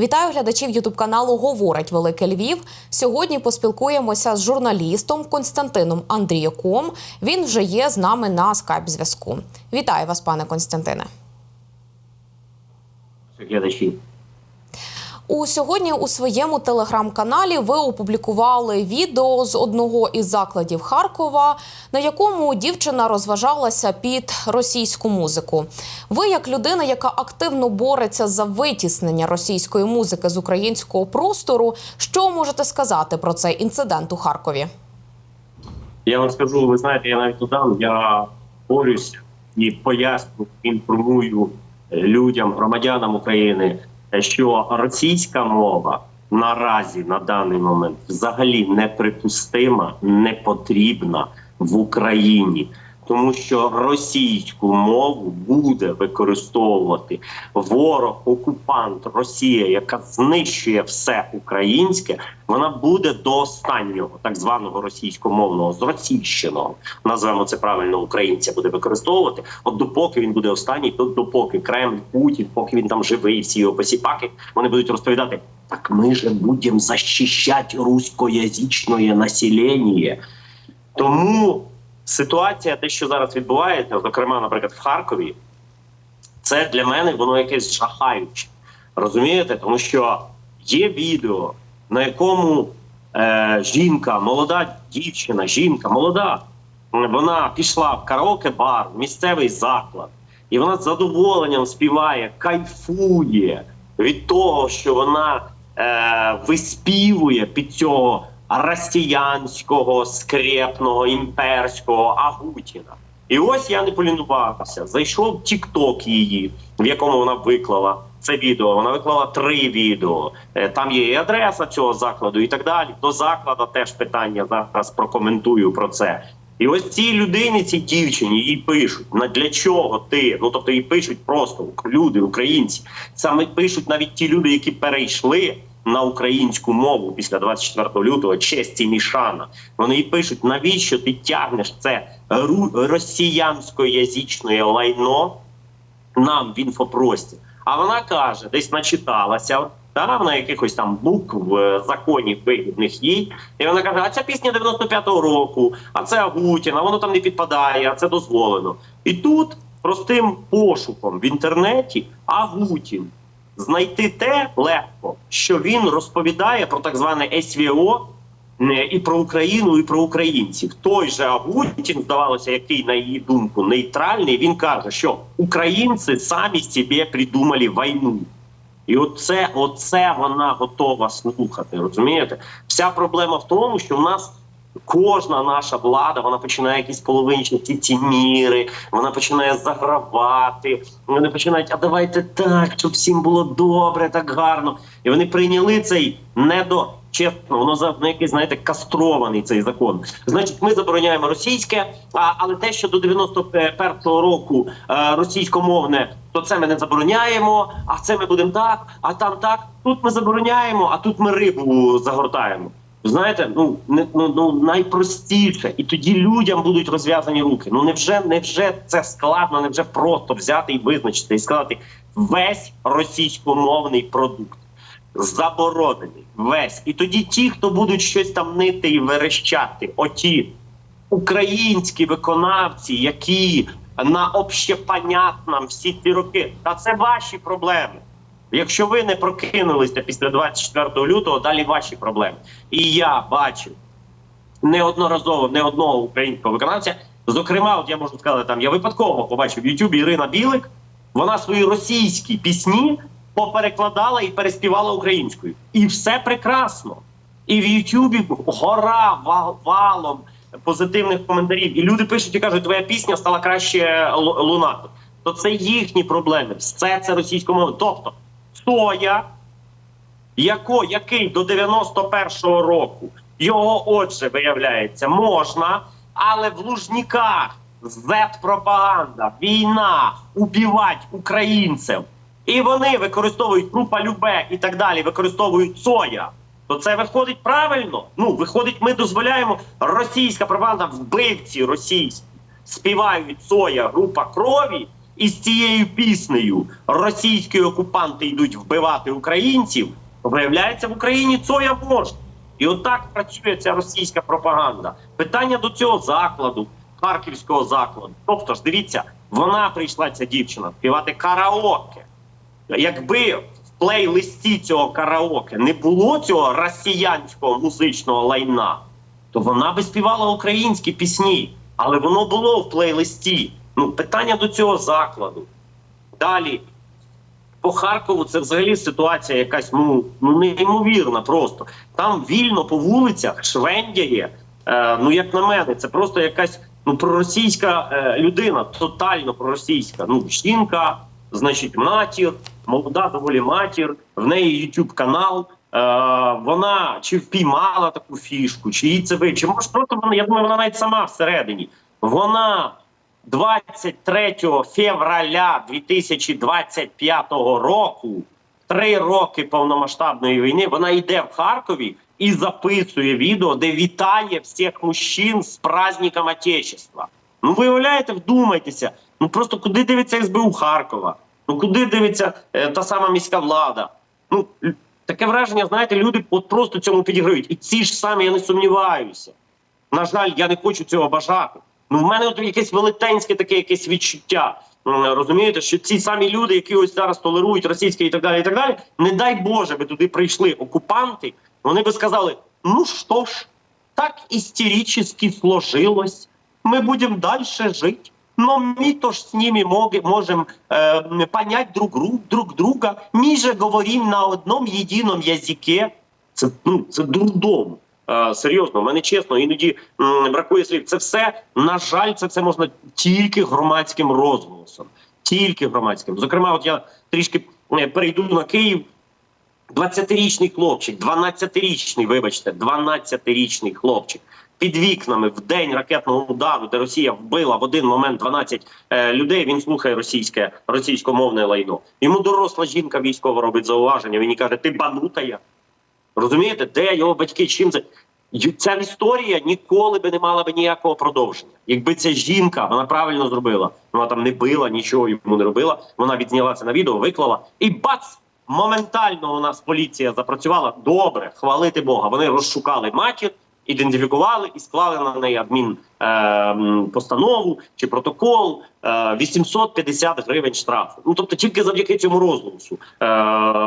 Вітаю глядачів Ютуб каналу Говорить Велике Львів. Сьогодні поспілкуємося з журналістом Константином Андріяком. Він вже є з нами на скайп зв'язку. Вітаю вас, пане Константине. глядачі. У сьогодні у своєму телеграм-каналі ви опублікували відео з одного із закладів Харкова, на якому дівчина розважалася під російську музику. Ви, як людина, яка активно бореться за витіснення російської музики з українського простору, що можете сказати про цей інцидент у Харкові? Я вам скажу, ви знаєте, я навіть додам, я борюсь і поясню, інформую людям, громадянам України, що російська мова наразі на даний момент взагалі неприпустима, не потрібна в Україні. Тому що російську мову буде використовувати ворог, окупант Росія, яка знищує все українське. Вона буде до останнього так званого російськомовного зросійщеного, назвемо це правильно, українця буде використовувати. От допоки він буде останній, то допоки Кремль, Путін, поки він там живий, всі його посіпаки, вони будуть розповідати: так ми же будемо захищати русскоязичне населення. Тому ситуація, те, що зараз відбувається, зокрема, наприклад, в Харкові, це для мене воно якесь жахаюче. Розумієте? Тому що є відео, на якому е, жінка, молода дівчина, жінка, молода, вона пішла в караоке-бар, в місцевий заклад, і вона з задоволенням співає, кайфує від того, що вона е, виспівує під цього росіянського, скрепного, імперського Агутіна. І ось я не полінувався. Зайшов Тік-Ток її, в якому вона виклала це відео. Вона виклала три відео. Е, Там є і адреса цього закладу, і так далі. До закладу теж питання зараз прокоментую про це. І ось цій людині, цій дівчині, їй пишуть на для чого ти? Ну тобто їй пишуть просто люди, українці. Саме пишуть навіть ті люди, які перейшли на українську мову після 24 лютого. Честь і мішана. Вони їй пишуть, навіщо ти тягнеш це ру- росіянськоязичне лайно нам в інфопрості. А вона каже, десь начиталася та, на якихось там букв е, законів вигідних їй. І вона каже: а ця пісня 95-го року, а це Агутіна, воно там не підпадає, а це дозволено. І тут простим пошуком в інтернеті Агутін знайти те легко, що він розповідає про так зване СВО і про Україну, і про українців. Той же Агутін, здавалося, який на її думку нейтральний. Він каже, що українці самі собі придумали війну. І оце, оце вона готова слухати. Розумієте? Вся проблема в тому, що в нас кожна наша влада вона починає якісь половинчасті ці міри, вона починає загравати. Вони починають, а давайте так, щоб всім було добре, так гарно. І вони прийняли цей недо. Чесно, воно за ну, якийсь, знаєте, кастрований цей закон. Значить, ми забороняємо російське, а але те, що до 91-го року е, російськомовне, то це ми не забороняємо. А це ми будемо так, а там так. Тут ми забороняємо, а тут ми рибу загортаємо. Знаєте, ну не ну, ну найпростіше, і тоді людям будуть розв'язані руки. Ну невже невже це складно? Невже просто взяти і визначити і сказати весь російськомовний продукт заборонений весь. І тоді ті, хто будуть щось там нити і верещати, оті українські виконавці, які на общепонятном всі ці роки, та це ваші проблеми. Якщо ви не прокинулися після 24 лютого, далі ваші проблеми. І я бачив неодноразово не одного українського виконавця. Зокрема, от я можу сказати, там я випадково побачив в Ютубі Ірина Білик. Вона свої російські пісні поперекладала і переспівала українською. І все прекрасно. І в Ютубі гора вал- валом позитивних коментарів. І люди пишуть і кажуть, твоя пісня стала краще лу- лунати. То це їхні проблеми. Все це російськомовне. Тобто, Соя, яко, який до 91-го року його отже виявляється можна, але в Лужніках зет-пропаганда, війна, убивать українців. І вони використовують група Любе і так далі, використовують соя. То це виходить правильно. Ну, виходить, ми дозволяємо російська пропаганда, вбивці російські співають соя, група крові, із цією піснею російські окупанти йдуть вбивати українців, виявляється в Україні Цоя може. І отак працює ця російська пропаганда. Питання до цього закладу, харківського закладу. Тобто ж дивіться, вона прийшла ця дівчина співати караоке. Якби в плейлисті цього караоке не було цього росіянського музичного лайна, то вона би співала українські пісні, але воно було в плейлисті. Ну, питання до цього закладу. Далі. По Харкову це взагалі ситуація якась ну, ну неймовірна просто. Там вільно по вулицях швендяє. Е, ну, як на мене, це просто якась ну, проросійська е, людина, тотально проросійська. Ну, жінка, значить, матір, молода доволі матір, в неї YouTube канал. Е, вона чи впіймала таку фішку, чи їй це ви, чи може просто вона, я думаю, вона навіть сама всередині. Вона 23 февраля 2025 року, три роки повномасштабної війни, вона йде в Харкові і записує відео, де вітає всіх мужчин з праздником Отечества. Ну, виявляєте, вдумайтеся. Ну просто куди дивиться СБУ Харкова? Ну куди дивиться е, та сама міська влада? Ну таке враження, знаєте, люди от просто цьому підіграють. І ці ж самі, я не сумніваюся. На жаль, я не хочу цього бажати. Ну, в мене от якесь велетенське таке якесь відчуття. Розумієте, що ці самі люди, які ось зараз толерують російське і так далі, і так далі, не дай Боже, би туди прийшли окупанти, вони би сказали: ну що ж, так істерично сложилось, ми будемо далі жити. Но ми то ж з ними мог- можем э, понять друг, друг друга. Ми же говоримо на одному єдиному язикі. Це, ну, це дурдом. Серйозно, мене чесно, іноді бракує слів. Це все, на жаль, це все можна тільки громадським розголосом. Тільки громадським. Зокрема, от я трішки е, перейду на Київ. 20-річний хлопчик, 12-річний, вибачте, 12-річний хлопчик під вікнами в день ракетного удару, де Росія вбила в один момент 12 е, людей. Він слухає російське російськомовне лайно. Йому доросла жінка військова робить зауваження. Він їй каже: Ти банутая. Розумієте, де його батьки? Чим це? Ця історія ніколи би не мала би ніякого продовження. Якби ця жінка вона правильно зробила, вона там не била, нічого йому не робила. Вона відзняла це на відео, виклала і бац! Моментально у нас поліція запрацювала добре, хвалити Бога. Вони розшукали матір, ідентифікували і склали на неї адмін е, постанову чи протокол е, 850 гривень штрафу. Ну тобто, тільки завдяки цьому розголосу е,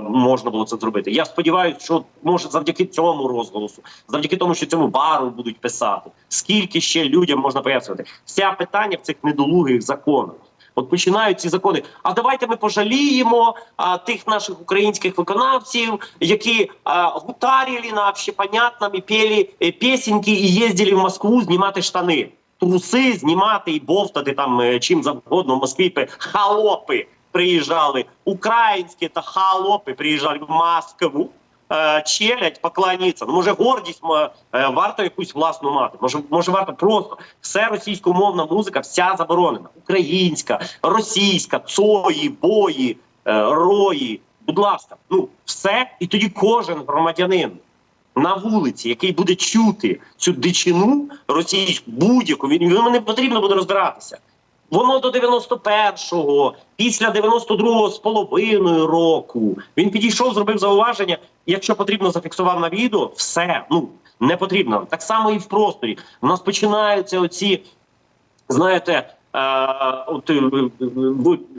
можна було це зробити. Я сподіваюся, що може завдяки цьому розголосу, завдяки тому, що цьому бару будуть писати, скільки ще людям можна пояснювати. Вся питання в цих недолугих законах. От починають ці закони. А давайте ми пожаліємо а, тих наших українських виконавців, які а, гутарили на общепонятном і пели е, пісеньки і їздили в Москву знімати штани. Труси знімати і бовтати там е, чим завгодно в Москві. Халопи приїжджали, українські та халопи приїжджали в Москву. Е, Челядь поклоніться. Ну може гордість е, варто якусь власну мати. Може, може варто просто все російськомовна музика, вся заборонена. Українська, російська, цої, бої, е, рої. Будь ласка, ну все, і тоді кожен громадянин на вулиці, який буде чути цю дичину російську, будь-яку, він йому не потрібно буде розбиратися. Воно до 91-го, після 92-го з половиною року. Він підійшов, зробив зауваження. Якщо потрібно, зафіксував на відео, все ну не потрібно. Так само і в просторі. У нас починаються оці, знаєте. е, От е,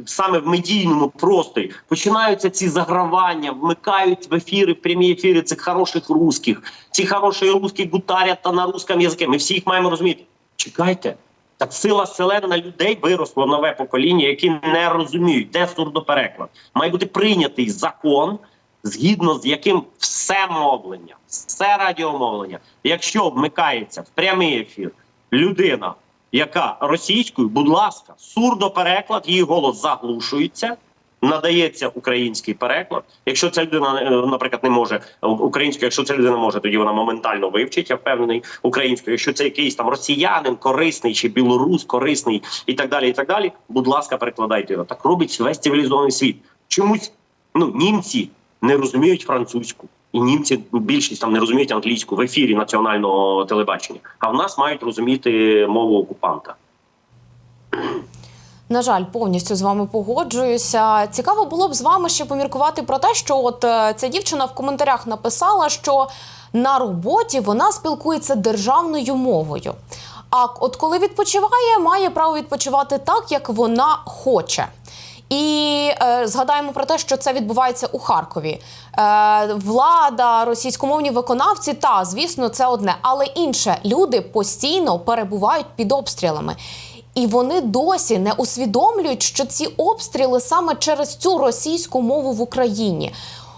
саме в медійному просторі починаються ці загравання, вмикають в ефіри, в прямі ефіри цих хороших русських. Ці хороші русські гутарять та на русском язикі. Ми всі їх маємо розуміти. Чекайте, так сила селена людей виросло нове покоління, які не розуміють, де сурдопереклад. Має бути прийнятий закон, згідно з яким все мовлення, все радіомовлення, якщо вмикається в прямий ефір людина, яка російською, будь ласка, сурдопереклад, її голос заглушується. Надається український переклад. Якщо ця людина, е, наприклад, не може українською, якщо ця людина може, тоді вона моментально вивчить, я впевнений українською. Якщо це якийсь там росіянин корисний чи білорус корисний і так далі, і так далі. Будь ласка, перекладайте його. Так робить весь цивілізований світ. Чомусь ну німці не розуміють французьку, і німці більшість там не розуміють англійську в ефірі національного телебачення. А в нас мають розуміти мову окупанта. На жаль, повністю з вами погоджуюся. Цікаво було б з вами ще поміркувати про те, що от е, ця дівчина в коментарях написала, що на роботі вона спілкується державною мовою. А от коли відпочиває, має право відпочивати так, як вона хоче. І е, згадаємо про те, що це відбувається у Харкові. Е, влада, російськомовні виконавці, та звісно, це одне, але інше люди постійно перебувають під обстрілами. І вони досі не усвідомлюють, що ці обстріли саме через цю російську мову в Україні.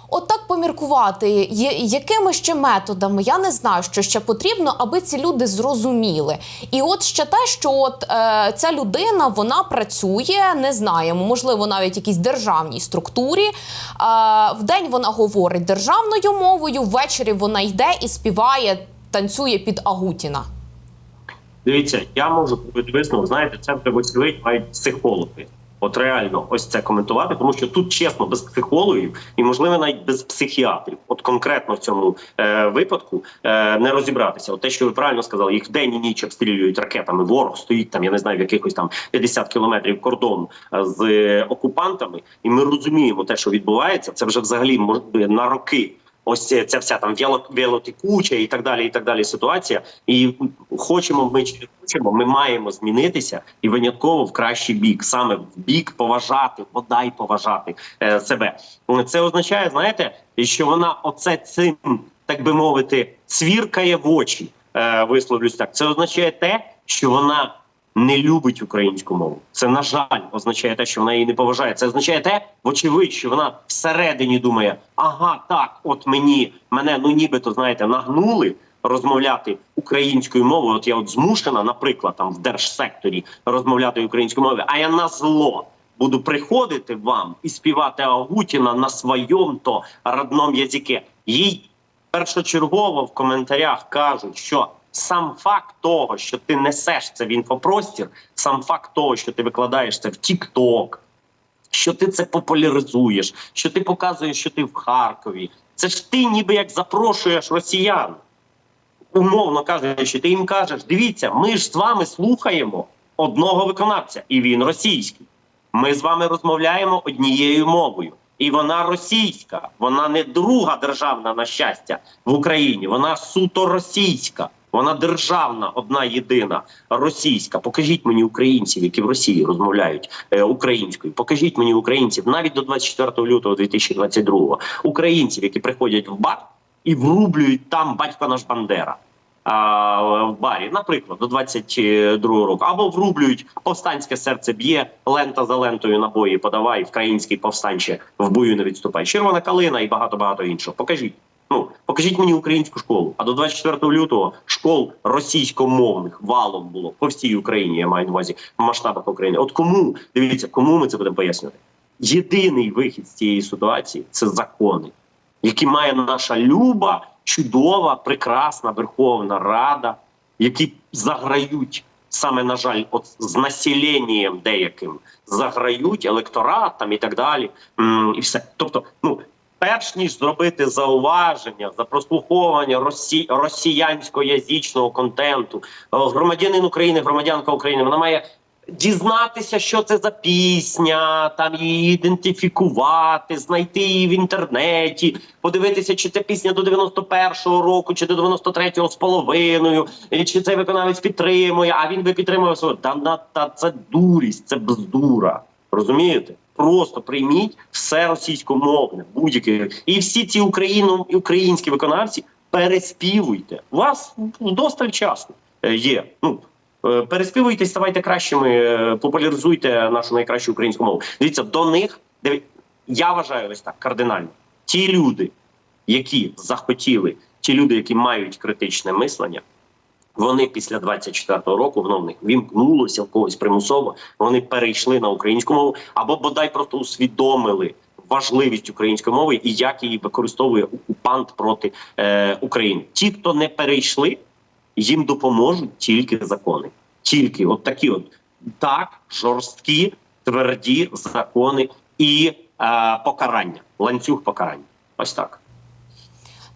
От так поміркувати, якими ще методами, я не знаю, що ще потрібно, аби ці люди зрозуміли. І от ще те, що от е, ця людина вона працює, не знаємо, можливо, навіть якійсь державній структурі. Е, вдень вона говорить державною мовою, ввечері вона йде і співає, танцює під Агутіна. Дивіться, я можу висновок. Знаєте, це вже вочевидь мають психологи. От реально, ось це коментувати, тому що тут чесно, без психологів і можливо навіть без психіатрів. От конкретно в цьому е, випадку е, не розібратися. От те, що ви правильно сказали, їх вдень і ніч обстрілюють ракетами. Ворог стоїть там, я не знаю, в якихось там 50 кілометрів кордону е, з окупантами, і ми розуміємо те, що відбувається. Це вже взагалі може на роки. Ось ця вся там вяло- вялотекуча і так далі, і так далі ситуація. І хочемо ми чи хочемо, ми маємо змінитися і винятково в кращий бік, саме в бік поважати, бодай поважати е, себе. Це означає, знаєте, що вона оце цим, так би мовити, цвіркає в очі. Е, висловлюсь так. Це означає те, що вона не любить українську мову. Це на жаль означає те, що вона її не поважає. Це означає те, вочевидь, що вона всередині думає: ага, так, от мені мене ну нібито знаєте, нагнули розмовляти українською мовою. От я от змушена, наприклад, там в держсекторі розмовляти українською мовою, а я на зло. Буду приходити вам і співати Агутіна на своєму то родному язикі. Їй першочергово в коментарях кажуть, що сам факт того, що ти несеш це в інфопростір, сам факт того, що ти викладаєш це в TikTok, що ти це популяризуєш, що ти показуєш, що ти в Харкові. Це ж ти ніби як запрошуєш росіян. Умовно кажучи, ти їм кажеш: дивіться, ми ж з вами слухаємо одного виконавця, і він російський. Ми з вами розмовляємо однією мовою. І вона російська, вона не друга державна на щастя в Україні. Вона суто російська. Вона державна, одна єдина російська. Покажіть мені українців, які в Росії розмовляють е, українською. Покажіть мені українців навіть до 24 лютого 2022 українців, які приходять в бар і врублюють там батько наш Бандера. В барі, наприклад, до 22 року, або врублюють повстанське серце б'є, лента за лентою набої подавай, український повстанче в бою не відступай. Червона калина і багато багато іншого. Покажіть. Ну покажіть мені українську школу. А до 24 лютого школ російськомовних валом було по всій Україні. Я маю на увазі в масштабах України. От кому дивіться, кому ми це будемо пояснювати? Єдиний вихід з цієї ситуації це закони які має наша люба, чудова, прекрасна Верховна Рада, які заграють саме на жаль, от з населенням деяким заграють електоратом і так далі. І все. Тобто, ну. Перш ніж зробити зауваження за прослуховування росі... росіянсько-язичного контенту, е, громадянин України, громадянка України, вона має дізнатися, що це за пісня, там її ідентифікувати, знайти її в інтернеті, подивитися, чи це пісня до 91-го року, чи до 93-го з половиною, чи цей виконавець підтримує, а він би підтримував свого. Та, та це дурість, це бздура. Розумієте? Просто прийміть все російськомовне, будь-яке. І всі ці україно, українські виконавці переспівуйте. У вас вдосталь часу е, є. Ну, Е, Переспівуйте, ставайте кращими, е, популяризуйте нашу найкращу українську мову. Дивіться, до них я вважаю ось так кардинально. Ті люди, які захотіли, ті люди, які мають критичне мислення, вони після 24-го року воно в них вімкнулося в когось примусово. Вони перейшли на українську мову або бодай просто усвідомили важливість української мови і як її використовує окупант проти е, України. Ті, хто не перейшли, їм допоможуть тільки закони. Тільки от такі, от так жорсткі, тверді закони і е, покарання, ланцюг покарання. Ось так.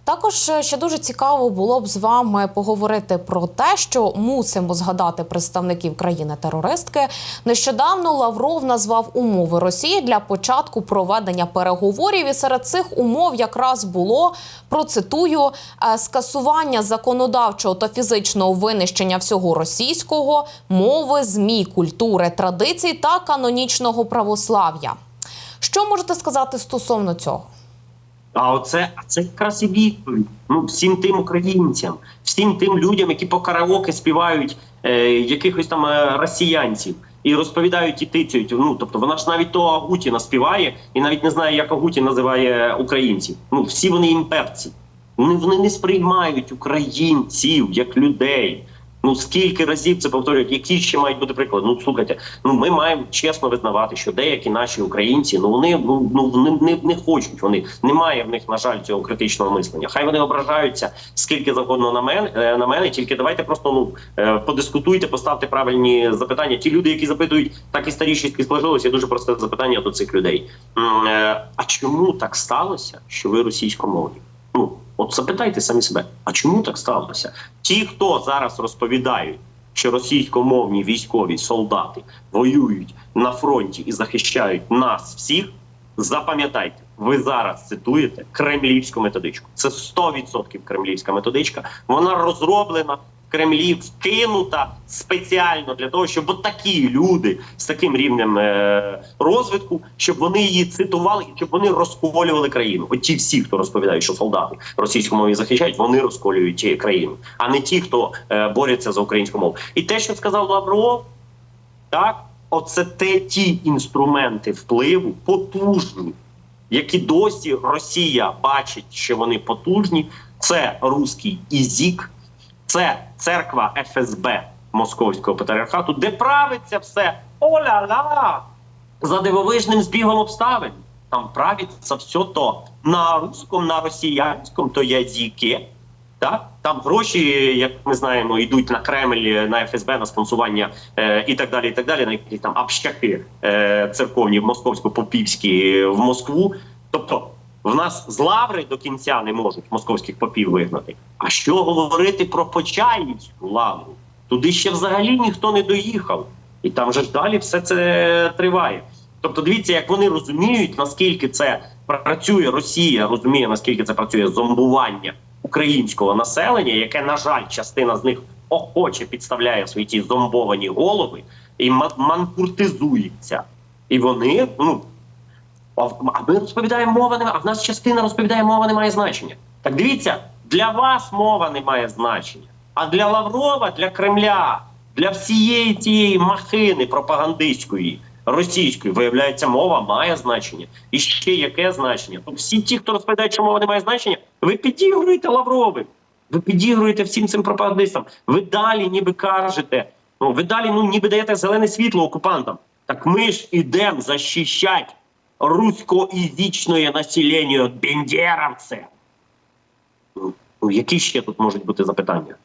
Також е, ще дуже цікаво було б з вами поговорити про те, що мусимо згадати представників країни-терористки. Нещодавно Лавров назвав умови Росії для початку проведення переговорів. І серед цих умов якраз було процитую е, скасування законодавчого та фізичного винищення всього російського, мови, змі, культури, традицій та канонічного православ'я. Що можете сказати стосовно цього? А оце, а це якраз і відповідь. Ну, всім тим українцям, всім тим людям, які по караоке співають е, якихось там е, росіянців і розповідають і тицюють. Ну тобто вона ж навіть того Агутіна співає і навіть не знає, як Агутін називає українців. Ну всі вони імперці. Вони, вони не сприймають українців як людей. Ну скільки разів це повторюють, які ще мають бути приклади? Ну слухайте, ну ми маємо чесно визнавати, що деякі наші українці, ну вони ну ну не, не хочуть. Вони немає в них, на жаль, цього критичного мислення. Хай вони ображаються скільки завгодно на мене на мене. Тільки давайте просто ну е, подискутуйте, поставте правильні запитання. Ті люди, які запитують, так і старіші сложилося. Дуже просте запитання до цих людей. Е, А чому так сталося, що ви російськомовні? Ну от запитайте самі себе, а чому так сталося? Ті, хто зараз розповідають, що російськомовні військові солдати воюють на фронті і захищають нас всіх, запам'ятайте, ви зараз цитуєте кремлівську методичку. Це 100% кремлівська методичка. Вона розроблена. Кремлі вкинута спеціально для того, щоб такі люди з таким рівнем е- розвитку, щоб вони її цитували і щоб вони розколювали країну. От ті всі, хто розповідають, що солдати російськомовні захищають, вони розколюють країну, а не ті, хто е, борються за українську мову. І те, що сказав Лавров, так, оце те ті інструменти впливу потужні, які досі Росія бачить, що вони потужні. Це руський ізік, це церква ФСБ Московського патріархату, де правиться все о-ля-ля, за дивовижним збігом обставин. Там правиться все то на русском, на росіянському, то язики. Так? Там гроші, як ми знаємо, йдуть на Кремль, на ФСБ, на спонсування е, і так далі. і так далі, На якісь там общаки е, церковні московсько-попівські в Москву. Тобто в нас з лаври до кінця не можуть московських попів вигнати. А що говорити про Почаївську лавру? Туди ще взагалі ніхто не доїхав. І там же ж далі все це триває. Тобто, дивіться, як вони розуміють, наскільки це працює Росія, розуміє, наскільки це працює зомбування українського населення, яке, на жаль, частина з них охоче підставляє свої ті зомбовані голови і ма- манкуртизується. І вони, ну а в- а ми розповідаємо мова немає, а в нас частина розповідає, мова не має значення. Так дивіться, для вас мова не має значення. А для Лаврова, для Кремля, для всієї тієї махини пропагандистської російської, виявляється, мова має значення. І ще яке значення? То всі ті, хто розповідають, що мова не має значення, ви підігруєте Лавровим. Ви підігруєте всім цим пропагандистам. Ви далі ніби кажете, ну ви далі ну ніби даєте зелене світло окупантам. Так ми ж ідемо захищати руськоязичне населення бендеровців. Ну, які ще тут можуть бути запитання?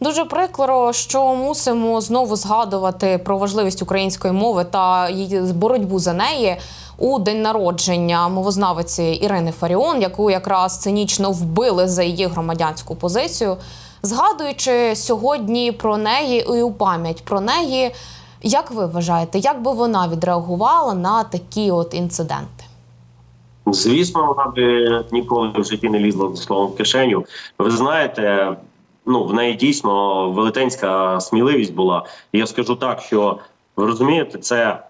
Дуже прикро, що мусимо знову згадувати про важливість української мови та її боротьбу за неї у день народження мовознавиці Ірини Фаріон, яку якраз цинічно вбили за її громадянську позицію. Згадуючи сьогодні про неї і у пам'ять про неї, як ви вважаєте, як би вона відреагувала на такі от інциденти? Звісно, вона би ніколи в житті не лізла з словом в кишеню. Ви знаєте, ну в неї дійсно велетенська сміливість була. Я скажу так, що ви розумієте, це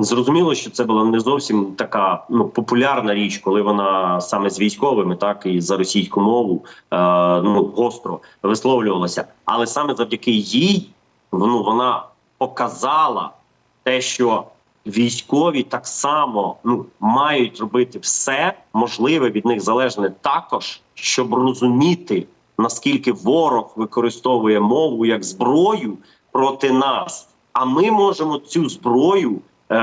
зрозуміло, що це була не зовсім така ну популярна річ, коли вона саме з військовими, так і за російську мову е, ну гостро висловлювалася. Але саме завдяки їй ну, вона показала те, що військові так само ну мають робити все можливе від них залежне також, щоб розуміти наскільки ворог використовує мову як зброю проти нас. А ми можемо цю зброю е,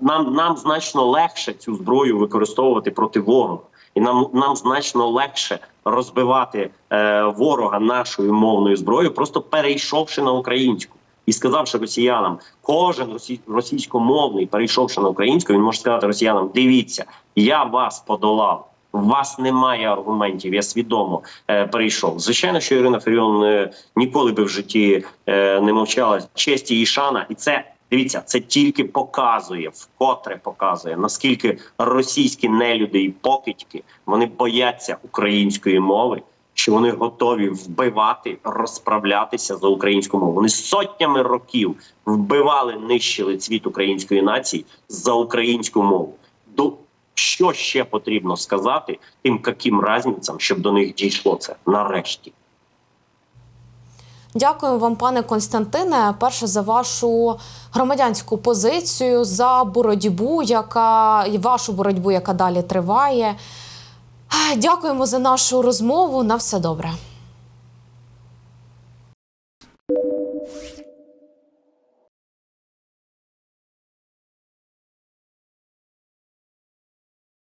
нам, нам значно легше цю зброю використовувати проти ворога. І нам нам значно легше розбивати е, ворога нашою мовною зброєю, просто перейшовши на українську і сказавши росіянам, кожен росій, російськомовний, перейшовши на українську, він може сказати росіянам: дивіться, я вас подолав У вас немає аргументів. Я свідомо е, перейшов. Звичайно, що Ірина Фаріон е, ніколи би в житті е, не мовчала. Честь і шана, і це дивіться, це тільки показує, вкотре показує наскільки російські нелюди і покидьки вони бояться української мови. Що вони готові вбивати, розправлятися за українську мову. Вони сотнями років вбивали, нищили цвіт української нації за українську мову. До що ще потрібно сказати тим каким разницям, щоб до них дійшло це нарешті? Дякую вам, пане Константине. Перше за вашу громадянську позицію за боротьбу, яка і вашу боротьбу, яка далі триває. Дякуємо за нашу розмову. На все добре.